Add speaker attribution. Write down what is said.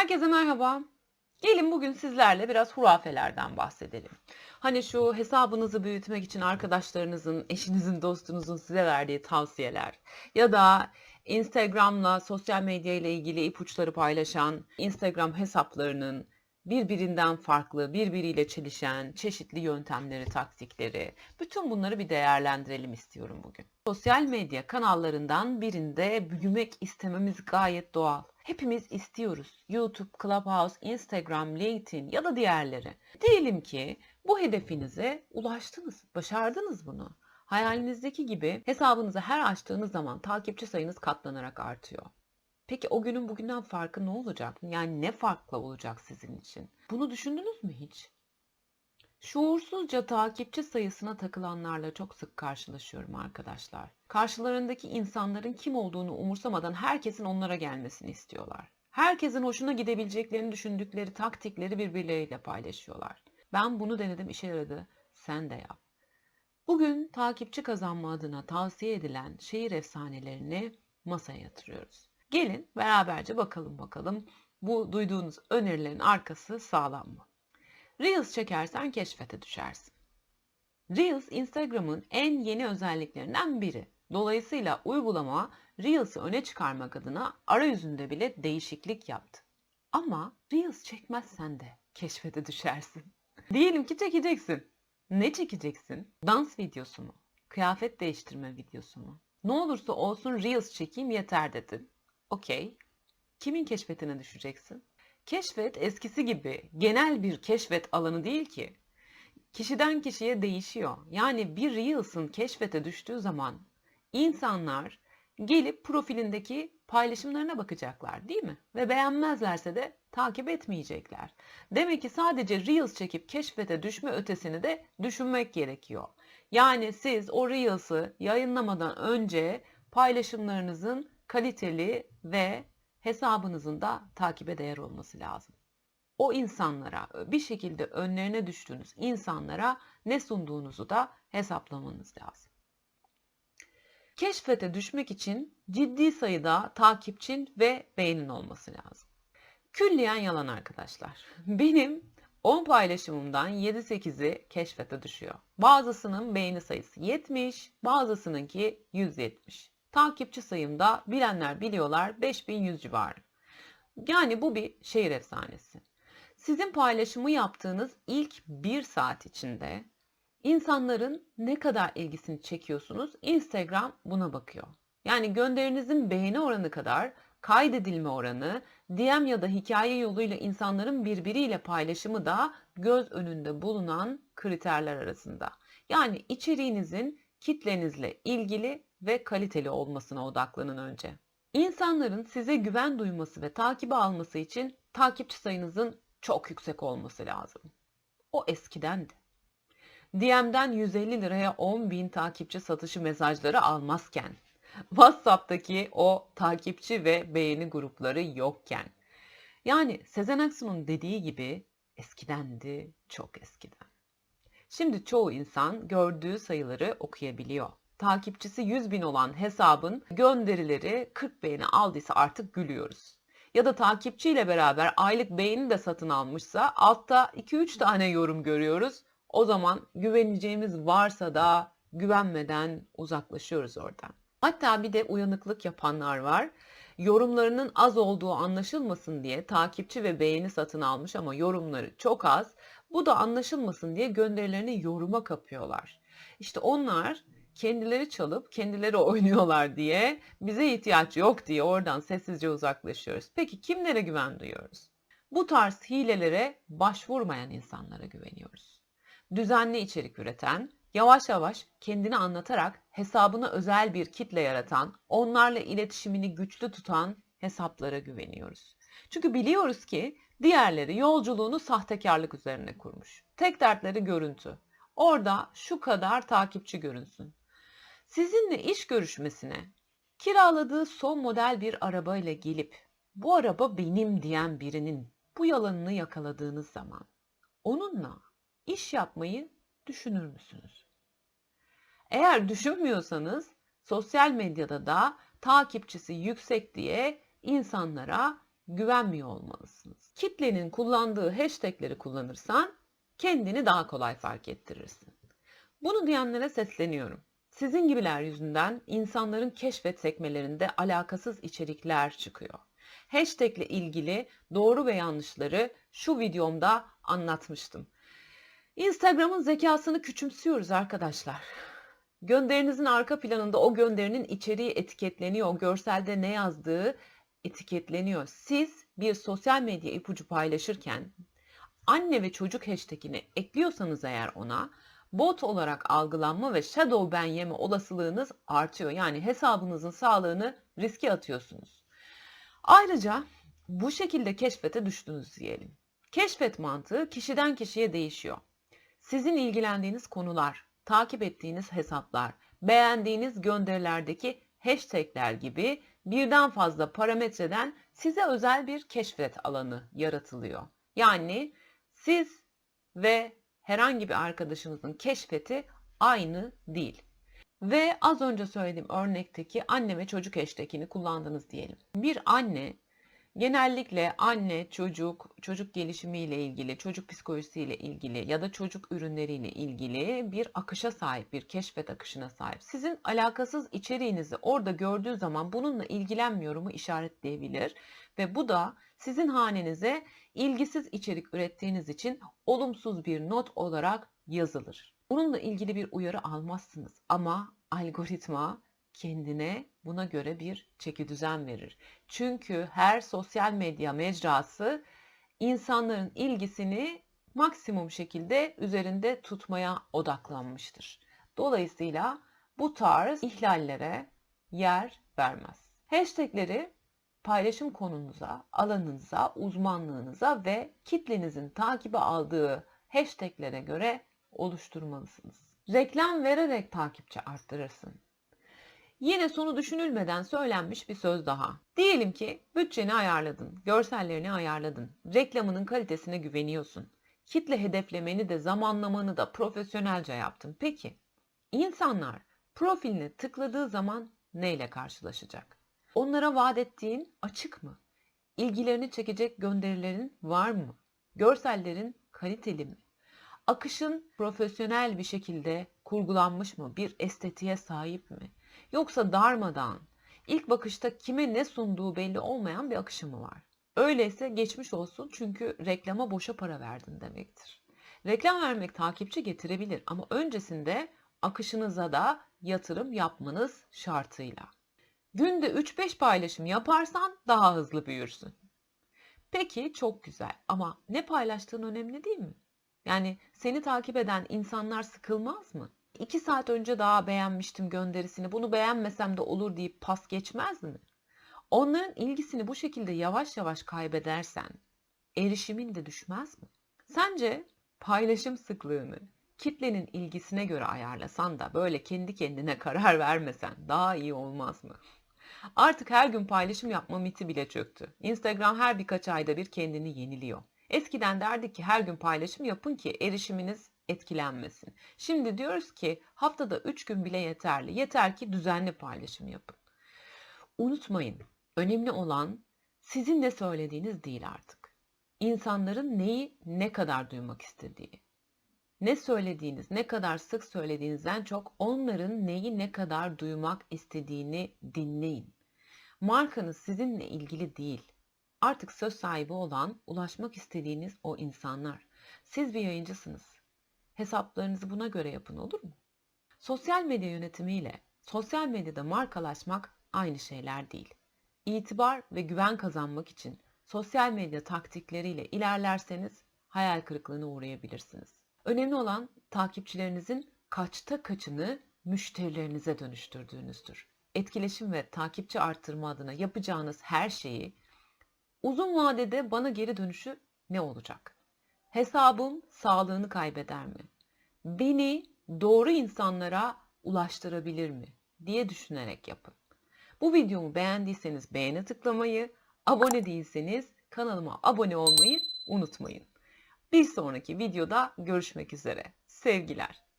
Speaker 1: Herkese merhaba. Gelin bugün sizlerle biraz hurafelerden bahsedelim. Hani şu hesabınızı büyütmek için arkadaşlarınızın, eşinizin, dostunuzun size verdiği tavsiyeler ya da Instagram'la sosyal medya ile ilgili ipuçları paylaşan Instagram hesaplarının birbirinden farklı, birbiriyle çelişen çeşitli yöntemleri, taktikleri, bütün bunları bir değerlendirelim istiyorum bugün. Sosyal medya kanallarından birinde büyümek istememiz gayet doğal. Hepimiz istiyoruz. YouTube, Clubhouse, Instagram, LinkedIn ya da diğerleri. Diyelim ki bu hedefinize ulaştınız, başardınız bunu. Hayalinizdeki gibi hesabınızı her açtığınız zaman takipçi sayınız katlanarak artıyor. Peki o günün bugünden farkı ne olacak? Yani ne farklı olacak sizin için? Bunu düşündünüz mü hiç? Şuursuzca takipçi sayısına takılanlarla çok sık karşılaşıyorum arkadaşlar. Karşılarındaki insanların kim olduğunu umursamadan herkesin onlara gelmesini istiyorlar. Herkesin hoşuna gidebileceklerini düşündükleri taktikleri birbirleriyle paylaşıyorlar. Ben bunu denedim işe yaradı. Sen de yap. Bugün takipçi kazanma adına tavsiye edilen şehir efsanelerini masaya yatırıyoruz. Gelin beraberce bakalım bakalım bu duyduğunuz önerilerin arkası sağlam mı? Reels çekersen keşfete düşersin. Reels Instagram'ın en yeni özelliklerinden biri. Dolayısıyla uygulama Reels'ı öne çıkarmak adına arayüzünde bile değişiklik yaptı. Ama Reels çekmezsen de keşfete düşersin. Diyelim ki çekeceksin. Ne çekeceksin? Dans videosu mu? Kıyafet değiştirme videosu mu? Ne olursa olsun Reels çekeyim yeter dedin. Okey. Kimin keşfetine düşeceksin? Keşfet eskisi gibi genel bir keşfet alanı değil ki. Kişiden kişiye değişiyor. Yani bir Reels'ın keşfete düştüğü zaman insanlar gelip profilindeki paylaşımlarına bakacaklar değil mi? Ve beğenmezlerse de takip etmeyecekler. Demek ki sadece Reels çekip keşfete düşme ötesini de düşünmek gerekiyor. Yani siz o Reels'ı yayınlamadan önce paylaşımlarınızın kaliteli ve hesabınızın da takibe değer olması lazım. O insanlara bir şekilde önlerine düştüğünüz insanlara ne sunduğunuzu da hesaplamanız lazım. Keşfete düşmek için ciddi sayıda takipçin ve beğenin olması lazım. Külliyen yalan arkadaşlar. Benim 10 paylaşımımdan 7-8'i keşfete düşüyor. Bazısının beğeni sayısı 70, bazısınınki 170. Takipçi sayımda bilenler biliyorlar 5100 civarı. Yani bu bir şehir efsanesi. Sizin paylaşımı yaptığınız ilk bir saat içinde insanların ne kadar ilgisini çekiyorsunuz Instagram buna bakıyor. Yani gönderinizin beğeni oranı kadar kaydedilme oranı, DM ya da hikaye yoluyla insanların birbiriyle paylaşımı da göz önünde bulunan kriterler arasında. Yani içeriğinizin kitlenizle ilgili ve kaliteli olmasına odaklanın önce. İnsanların size güven duyması ve takibi alması için takipçi sayınızın çok yüksek olması lazım. O eskidendi. DM'den 150 liraya 10 bin takipçi satışı mesajları almazken, WhatsApp'taki o takipçi ve beğeni grupları yokken. Yani Sezen Aksu'nun dediği gibi eskidendi, çok eskiden. Şimdi çoğu insan gördüğü sayıları okuyabiliyor. Takipçisi 100 bin olan hesabın gönderileri 40 beğeni aldıysa artık gülüyoruz. Ya da takipçiyle beraber aylık beğeni de satın almışsa altta 2-3 tane yorum görüyoruz. O zaman güveneceğimiz varsa da güvenmeden uzaklaşıyoruz oradan. Hatta bir de uyanıklık yapanlar var. Yorumlarının az olduğu anlaşılmasın diye takipçi ve beğeni satın almış ama yorumları çok az. Bu da anlaşılmasın diye gönderilerini yoruma kapıyorlar. İşte onlar kendileri çalıp kendileri oynuyorlar diye bize ihtiyaç yok diye oradan sessizce uzaklaşıyoruz. Peki kimlere güven duyuyoruz? Bu tarz hilelere başvurmayan insanlara güveniyoruz. Düzenli içerik üreten, yavaş yavaş kendini anlatarak hesabına özel bir kitle yaratan, onlarla iletişimini güçlü tutan hesaplara güveniyoruz. Çünkü biliyoruz ki diğerleri yolculuğunu sahtekarlık üzerine kurmuş. Tek dertleri görüntü. Orada şu kadar takipçi görünsün. Sizinle iş görüşmesine kiraladığı son model bir arabayla gelip bu araba benim diyen birinin bu yalanını yakaladığınız zaman onunla iş yapmayı düşünür müsünüz? Eğer düşünmüyorsanız sosyal medyada da takipçisi yüksek diye insanlara güvenmiyor olmalısınız. Kitlenin kullandığı hashtagleri kullanırsan kendini daha kolay fark ettirirsin. Bunu diyenlere sesleniyorum. Sizin gibiler yüzünden insanların keşfet sekmelerinde alakasız içerikler çıkıyor. Hashtag ile ilgili doğru ve yanlışları şu videomda anlatmıştım. Instagram'ın zekasını küçümsüyoruz arkadaşlar. Gönderinizin arka planında o gönderinin içeriği etiketleniyor. Görselde ne yazdığı etiketleniyor. Siz bir sosyal medya ipucu paylaşırken anne ve çocuk hashtagini ekliyorsanız eğer ona bot olarak algılanma ve shadow ban yeme olasılığınız artıyor. Yani hesabınızın sağlığını riske atıyorsunuz. Ayrıca bu şekilde keşfete düştünüz diyelim. Keşfet mantığı kişiden kişiye değişiyor. Sizin ilgilendiğiniz konular, takip ettiğiniz hesaplar, beğendiğiniz gönderilerdeki hashtagler gibi birden fazla parametreden size özel bir keşfet alanı yaratılıyor. Yani siz ve herhangi bir arkadaşınızın keşfeti aynı değil. Ve az önce söylediğim örnekteki anne ve çocuk hashtagini kullandınız diyelim. Bir anne genellikle anne, çocuk, çocuk gelişimiyle ilgili, çocuk psikolojisiyle ilgili ya da çocuk ürünleriyle ilgili bir akışa sahip, bir keşfet akışına sahip. Sizin alakasız içeriğinizi orada gördüğü zaman bununla ilgilenmiyorumu işaretleyebilir ve bu da sizin hanenize ilgisiz içerik ürettiğiniz için olumsuz bir not olarak yazılır. Bununla ilgili bir uyarı almazsınız ama algoritma kendine buna göre bir çeki düzen verir. Çünkü her sosyal medya mecrası insanların ilgisini maksimum şekilde üzerinde tutmaya odaklanmıştır. Dolayısıyla bu tarz ihlallere yer vermez. Hashtagleri paylaşım konunuza, alanınıza, uzmanlığınıza ve kitlenizin takibe aldığı hashtaglere göre oluşturmalısınız. Reklam vererek takipçi arttırırsın. Yine sonu düşünülmeden söylenmiş bir söz daha. Diyelim ki bütçeni ayarladın, görsellerini ayarladın, reklamının kalitesine güveniyorsun. Kitle hedeflemeni de zamanlamanı da profesyonelce yaptın. Peki insanlar profiline tıkladığı zaman neyle karşılaşacak? Onlara vaat ettiğin açık mı? İlgilerini çekecek gönderilerin var mı? Görsellerin kaliteli mi? Akışın profesyonel bir şekilde kurgulanmış mı? Bir estetiğe sahip mi? Yoksa darmadan, ilk bakışta kime ne sunduğu belli olmayan bir akışı mı var? Öyleyse geçmiş olsun çünkü reklama boşa para verdin demektir. Reklam vermek takipçi getirebilir ama öncesinde akışınıza da yatırım yapmanız şartıyla. Günde 3-5 paylaşım yaparsan daha hızlı büyürsün. Peki çok güzel ama ne paylaştığın önemli değil mi? Yani seni takip eden insanlar sıkılmaz mı? 2 saat önce daha beğenmiştim gönderisini. Bunu beğenmesem de olur deyip pas geçmez mi? Onların ilgisini bu şekilde yavaş yavaş kaybedersen erişimin de düşmez mi? Sence paylaşım sıklığını kitlenin ilgisine göre ayarlasan da böyle kendi kendine karar vermesen daha iyi olmaz mı? Artık her gün paylaşım yapma miti bile çöktü. Instagram her birkaç ayda bir kendini yeniliyor. Eskiden derdik ki her gün paylaşım yapın ki erişiminiz etkilenmesin. Şimdi diyoruz ki haftada 3 gün bile yeterli. Yeter ki düzenli paylaşım yapın. Unutmayın, önemli olan sizin ne söylediğiniz değil artık. İnsanların neyi ne kadar duymak istediği. Ne söylediğiniz, ne kadar sık söylediğinizden çok onların neyi ne kadar duymak istediğini dinleyin. Markanız sizinle ilgili değil. Artık söz sahibi olan, ulaşmak istediğiniz o insanlar. Siz bir yayıncısınız. Hesaplarınızı buna göre yapın olur mu? Sosyal medya yönetimiyle sosyal medyada markalaşmak aynı şeyler değil. İtibar ve güven kazanmak için sosyal medya taktikleriyle ilerlerseniz hayal kırıklığına uğrayabilirsiniz. Önemli olan takipçilerinizin kaçta kaçını müşterilerinize dönüştürdüğünüzdür. Etkileşim ve takipçi arttırma adına yapacağınız her şeyi uzun vadede bana geri dönüşü ne olacak? Hesabım sağlığını kaybeder mi? Beni doğru insanlara ulaştırabilir mi? diye düşünerek yapın. Bu videomu beğendiyseniz beğene tıklamayı, abone değilseniz kanalıma abone olmayı unutmayın. Bir sonraki videoda görüşmek üzere. Sevgiler.